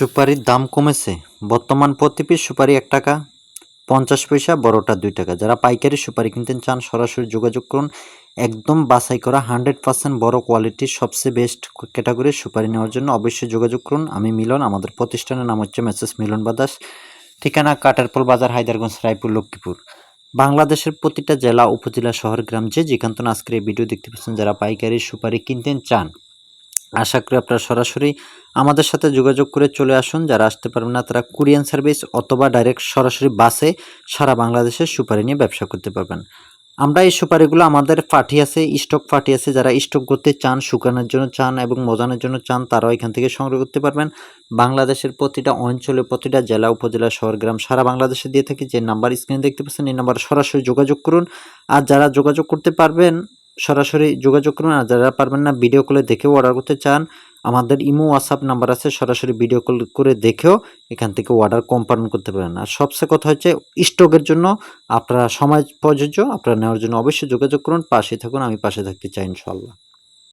সুপারির দাম কমেছে। বর্তমান প্রতি পিস সুপারি এক টাকা, পঞ্চাশ পয়সা, বড়টা দুই টাকা। যারা পাইকারি সুপারি কিনতে চান, সরাসরি যোগাযোগ করুন। একদম বাছাই করা হান্ড্রেড পার্সেন্ট বড় কোয়ালিটির সবচেয়ে বেস্ট ক্যাটাগরির সুপারি নেওয়ার জন্য অবশ্যই যোগাযোগ করুন। আমি মিলন, আমাদের প্রতিষ্ঠানের নাম হচ্ছে মেসেস মিলন বাদাস। ঠিকানা কাটারপোল বাজার, হায়দারগঞ্জ, রায়পুর, লক্ষ্মীপুর। বাংলাদেশের প্রতিটা জেলা, উপজেলা, শহর, গ্রাম, যে যেখান আজকের এই ভিডিও দেখতে পাচ্ছেন, যারা পাইকারি সুপারি কিনতে চান আশা করি আপনারা সরাসরি আমাদের সাথে যোগাযোগ করে চলে আসুন। যারা আসতে পারবেন না, তারা কুরিয়ান সার্ভিস অথবা ডাইরেক্ট সরাসরি বাসে সারা বাংলাদেশের সুপারি নিয়ে ব্যবসা করতে পারবেন। আমরা এই সুপারিগুলো আমাদের পার্টি আছে, স্টক পার্টি আছে। যারা স্টক করতে চান, শুকানোর জন্য চান এবং মজানোর জন্য চান, তারাও এখান থেকে সংগ্রহ করতে পারবেন। বাংলাদেশের প্রতিটা অঞ্চলে, প্রতিটা জেলা, উপজেলা, শহর, গ্রাম সারা বাংলাদেশে দিয়ে থাকি। যে নাম্বার স্ক্রিনে দেখতে পাচ্ছেন, এই নাম্বারে সরাসরি যোগাযোগ করুন। আর যারা যোগাযোগ করতে পারবেন সরাসরি যোগাযোগ করুন আর যারা পারবেন না ভিডিও কলে দেখেও অর্ডার করতে চান, আমাদের ইমো হোয়াটসঅ্যাপ নাম্বার আছে, সরাসরি ভিডিও কল করে দেখেও এখান থেকে অর্ডার কম্পার্ন করতে পারেন। আর সবচেয়ে কথা হচ্ছে স্টকের জন্য আপনারা সময় প্রযোজ্য, আপনারা নেওয়ার জন্য অবশ্যই যোগাযোগ করুন পাশে থাকুন, আমি পাশে থাকতে চাই ইনশাল্লাহ